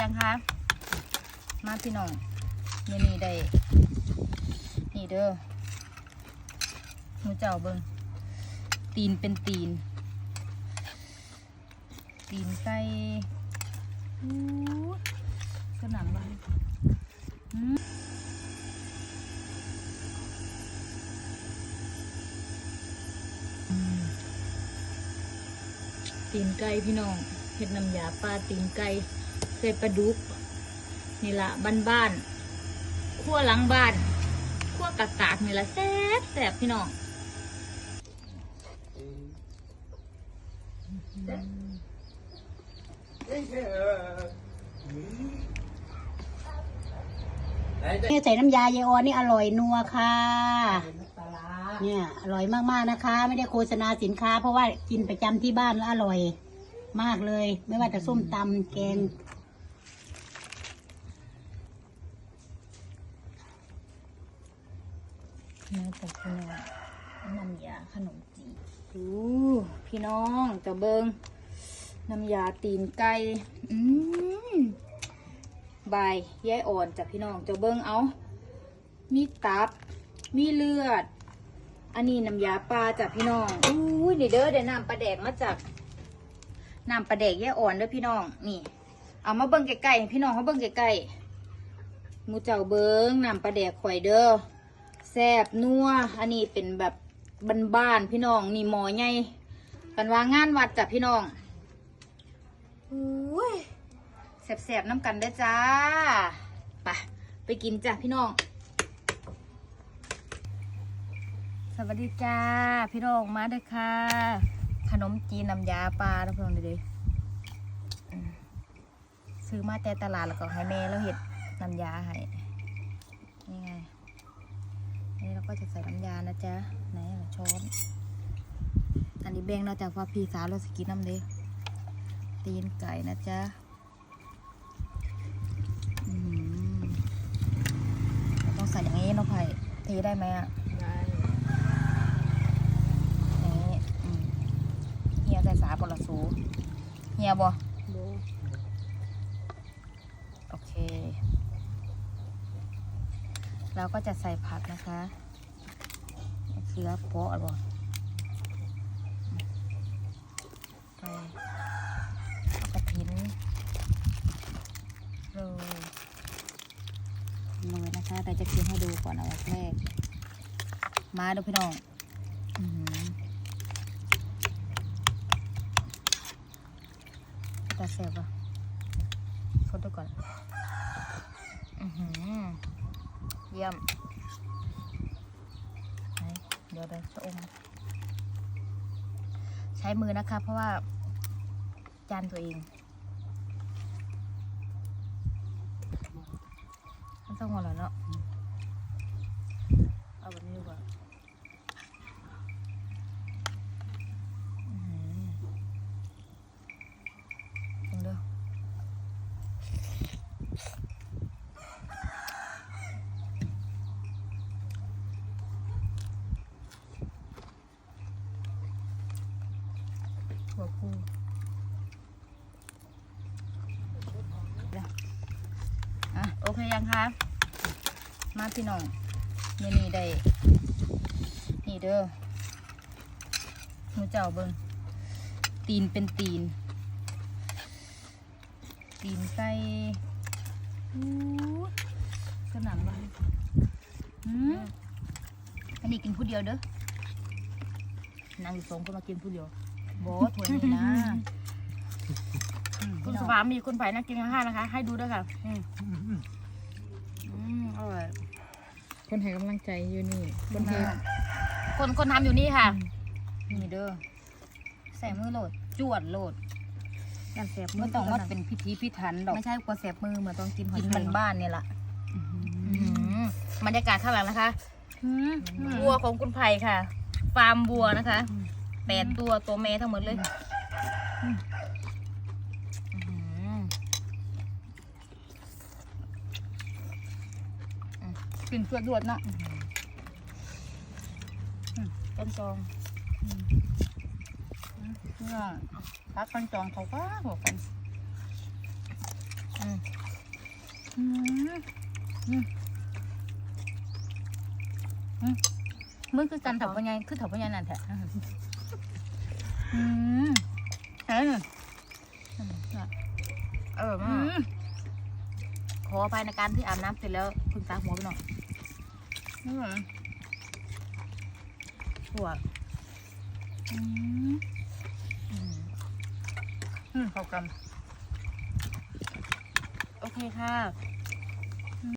ยังคะ มาพี่น้องนี่นี่ได้นี่เด้อหมูเจ้าเบิงตีนเป็นตีน ตีนไก่อู้สนามบ้านอืมอืมตีนไก่พี่น้องเห็ดน้ำยาปลาตีนไก่ ใส่ปลาดุก นี่ละบ้านบ้านๆขั้วหลังบ้านขั้วกากากๆนี่ละแซ่บแซ่บพี่น้องนี่ใส่น้ำยาเยออนนี่อร่อยนัวค่ะ เนี่ยอร่อยมากๆนะคะ ไม่ได้โฆษณาสินค้า เพราะว่ากินประจำที่บ้านแล้วอร่อยมากเลย ไม่ว่าจะส้มตำแกง น้ำตกพี่น้องน้ำยาขนมจีนดูพี่น้องจะเบิงน้ำยาตีนไก่อืมใบแย่อ่อนจากพี่น้องจะเบิงเอามีตับ มีเลือด อันนี้น้ำยาปลาจากพี่น้องอุ้ยนี่เด้อเดี๋ยวน้ำปลาแดกมาจากน้ำปลาแดกแย่อ่อนเด้อพี่น้องนี่ เอามาเบิ้งใกล้ๆพี่น้องเขาเบิ้งใกล้ๆมูเจ้าเบิ้งน้ำปลาแดกข่อยเด้อ แซบนัวอันนี้เป็นแบบบ้านๆพี่น้อง นี่หมอใหญ่กันว่างานวัดจ้ะพี่น้องอุ้ยแสบๆน้ำกันเด้อจ้าไปไปกินจ้ะพี่น้อง สวัสดีจ้า พี่น้องมาเด้อค่ะ ขนมจีนน้ำยาปลาทุกคนเลยอืมซื้อมาแต่ตลาดแล้วก็ให้แม่แล้วเห็ดน้ำยาให้นี่ไง อันนี้เรา ก็จะใส่น้ำยานะจ๊ะ ไหนช้อน อันนี้แบ่งเราจากว่าพี่สาวเราสกินน้ำเด้ตีนไก่นะจ๊ะต้องใส่อย่างนี้เน้องไผ่เทได้ไหมอะได้นี่เฮียใส่สาปละสูเฮียบ่โอเค เราก็จะใส่ผักนะคะ เสือโปะบ่ไปเอากระถินโรยเลยนะคะ แต่จะกินให้ดูก่อนเอาแรก มาดูพี่น้องอื้อหือแต่เสบอะทดดูก่อน อือหือ เยี่ยม เดี๋ยวเดี๋ยวจะอม ใช้มือนะคะ เพราะว่าจานตัวเองมันต้องหัวเราะเนาะเอาแบบนี้ดีกว่า อื้อหือลองดู ถั่วพูอะโอเคยังคะมาพี่น้องนี่นี่ได้ นี่เด้อมูเจ้าเบิงตีนเป็นตีน ตีนไก่อู้สนามบ้านอืมอันนี้กินผู้เดียวเด้อ นางอยู่สองคนมากินผู้เดียว บอถวยนี่นะอืมคุพี่ณน้สองภามีคุณไผ่นักกินข้างๆนะคะ ให้ดูด้วยค่ะอืมอืมอร่อยคนให้กำลังใจอยู่นี่ คนที่คนคนทำอยู่นี่ค่ะ นี่เด้อใส่มือโหลด จวดโหลดการเสียบไม่ต้องว่าเป็นพิธีพิถันดอกไม่ใช่กลัวเสียบมือเหมือนต้องกินหอยกินแครมันงบ้านๆเนี่ยล่ะอื้อหืออื้อหือบรรยากาศข้างหลังนะคะ วัวของคุณไผ่ค่ะ ฟาร์มวัวนะคะ แปดตัวตัวแม่ทั้งหมดเลยอื้อหืออืมกลิ่นสวดดวดนะต้นจองเนี่ยพักกันจองเขาก็หัวกันอืมอืมอืมมึงคือกันเถาปัญญาคือเถาปัญญานั่นแท้ อืมเอ้ยเออมากขออภัยในการที่อาบน้ำเสร็จแล้วคุณตาหัวไปหน่อยอืมหัวอืมอืมอืมเข้ากัน โอเคค่ะ